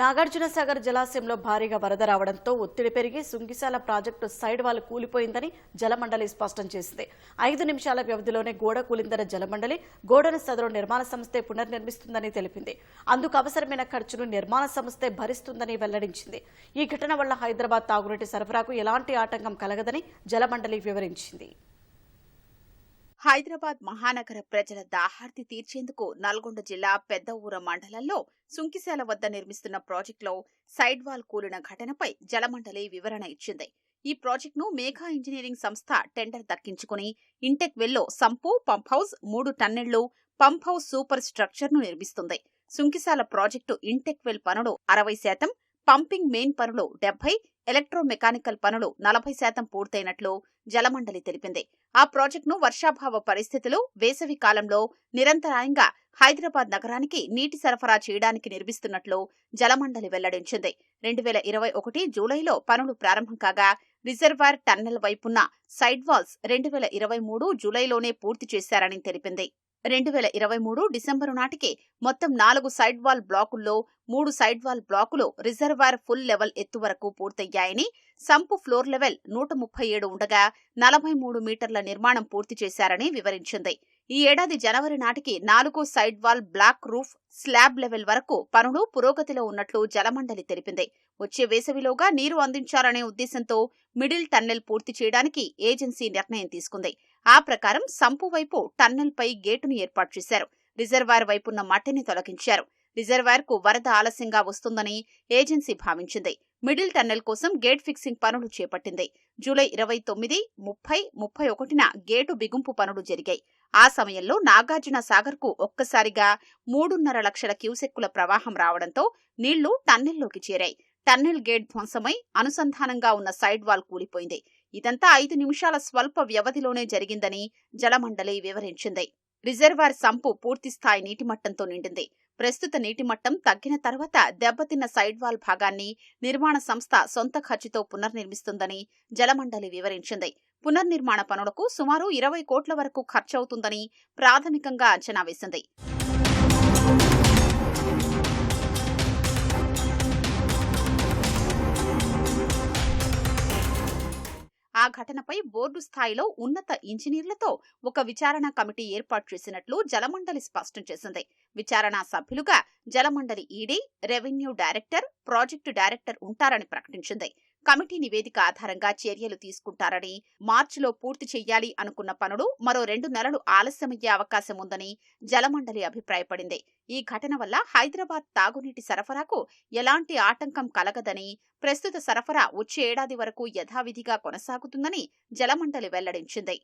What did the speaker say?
నాగార్జున సాగర్ జలాశయంలో భారీగా వరద రావడంతో ఒత్తిడి పెరిగి సుంగిశాల ప్రాజెక్టు సైడ్ వాల్ కూలిపోయిందని జలమండలి స్పష్టం చేసింది. ఐదు నిమిషాల వ్యవధిలోనే గోడ కూలిందన్న జలమండలి గోడను సదరు నిర్మాణ సంస్థే పునర్నిర్మిస్తుందని తెలిపింది. అందుకు అవసరమైన ఖర్చును నిర్మాణ సంస్థే భరిస్తుందని వెల్లడించింది. ఈ ఘటన వల్ల హైదరాబాద్ తాగునీటి సరఫరాకు ఎలాంటి ఆటంకం కలగదని జలమండలి వివరించింది. హైదరాబాద్ మహానగర ప్రజల దాహార్తి తీర్చేందుకు నల్గొండ జిల్లా పెద్ద ఊర మండలంలో సుంకిశాల వద్ద నిర్మిస్తున్న ప్రాజెక్టులో సైడ్ వాల్ కూలిన ఘటనపై జలమండలి వివరణ ఇచ్చింది. ఈ ప్రాజెక్టును మేఘా ఇంజనీరింగ్ సంస్థ టెండర్ దక్కించుకుని ఇంటెక్ వెల్లో సంపు పంప్ హౌస్ మూడు టన్నెళ్ళు పంప్ హౌస్ సూపర్ స్ట్రక్చర్ను నిర్మిస్తుంది. సుంకిశాల ప్రాజెక్టు ఇంటెక్ వెల్ పనులు అరవై శాతం పంపింగ్ మెయిన్ పనులు డెబ్బై ఎలక్ట్రోమెకానికల్ పనులు నలభై శాతం పూర్తయినట్లు జలమండలి తెలిపింది. ఆ ప్రాజెక్టును వర్షాభావ పరిస్థితులు వేసవి కాలంలో నిరంతరాయంగా హైదరాబాద్ నగరానికి నీటి సరఫరా చేయడానికి నిర్మిస్తున్నట్లు జలమండలి వెల్లడించింది. రెండు వేల ఇరవై ఒకటి జూలైలో పనులు ప్రారంభం కాగా రిజర్వాయర్ టన్నెల్ వైపున్న సైడ్ వాల్స్ రెండు వేల ఇరవై మూడు జూలైలోనే పూర్తి చేశారని తెలిపింది. రెండు వేల ఇరవై మూడు డిసెంబరు నాటికి మొత్తం నాలుగు సైడ్ వాల్ బ్లాకుల్లో మూడు సైడ్ వాల్ బ్లాకులు రిజర్వాయర్ ఫుల్ లెవెల్ ఎత్తు వరకు పూర్తయ్యాయని సంపు ఫ్లోర్ లెవెల్ నూట ముప్పై ఏడు ఉండగా నలభై మూడు మీటర్ల నిర్మాణం పూర్తి చేశారని వివరించింది. ఈ ఏడాది జనవరి నాటికి నాలుగో side wall block roof slab level వరకు పనులు పురోగతిలో ఉన్నట్లు జలమండలి తెలిపింది. వచ్చే వేసవిలోగా నీరు అందించాలనే ఉద్దేశంతో మిడిల్ టన్నెల్ పూర్తి చేయడానికి ఏజెన్సీ నిర్ణయం తీసుకుంది. ఆ ప్రకారం సంపు వైపు టన్నెల్ పై గేటును ఏర్పాటు చేశారు. రిజర్వాయర్ వైపున్న మట్టిని తొలగించారు. రిజర్వాయర్కు వరద ఆలస్యంగా వస్తుందని ఏజెన్సీ భావించింది. మిడిల్ టన్నెల్ కోసం గేట్ ఫిక్సింగ్ పనులు చేపట్టింది. జూలై ఇరవై తొమ్మిది ముప్పై ముప్పై ఒకటిన గేటు బిగుంపు పనులు జరిగాయి. ఆ సమయంలో నాగార్జున సాగర్కు ఒక్కసారిగా మూడున్నర లక్షల క్యూసెక్కుల ప్రవాహం రావడంతో నీళ్ళు టన్నెల్లోకి చేరాయి. టన్నెల్ గేట్ ధ్వంసమై అనుసంధానంగా ఉన్న సైడ్ వాల్ కూలిపోయింది. ఇదంతా ఐదు నిమిషాల స్వల్ప వ్యవధిలోనే జరిగిందని జలమండలి వివరించింది. రిజర్వాయర్ సంపు పూర్తిస్థాయి నీటిమట్టంతో నిండింది. ప్రస్తుత నీటి మట్టం తగ్గిన తర్వాత దెబ్బతిన్న సైడ్ వాల్ భాగాన్ని నిర్మాణ సంస్థ సొంత ఖర్చుతో పునర్నిర్మిస్తుందని జలమండలి వివరించింది. పునర్నిర్మాణ పనులకు సుమారు ఇరవై కోట్ల వరకు ఖర్చవుతుందని ప్రాథమికంగా అంచనా వేసింది. ఆ ఘటనపై బోర్డు స్థాయిలో ఉన్నత ఇంజనీర్లతో ఒక విచారణ కమిటీ ఏర్పాటు చేసినట్లు జలమండలి స్పష్టం చేసింది. విచారణ సభ్యులుగా Jalamandali ED revenue director project director ఉంటారని ప్రకటించింది. కమిటీ నివేదిక ఆధారంగా చర్యలు తీసుకుంటారని మార్చిలో పూర్తి చేయాలి అనుకున్న పనులు మరో రెండు నెలలు ఆలస్యమయ్యే అవకాశం ఉందని జలమండలి అభిప్రాయపడింది. ఈ ఘటన వల్ల హైదరాబాద్ తాగునీటి సరఫరాకు ఎలాంటి ఆటంకం కలగదని ప్రస్తుత సరఫరా వచ్చే ఏడాది వరకు యథావిధిగా కొనసాగుతుందని జలమండలి వెల్లడించింది.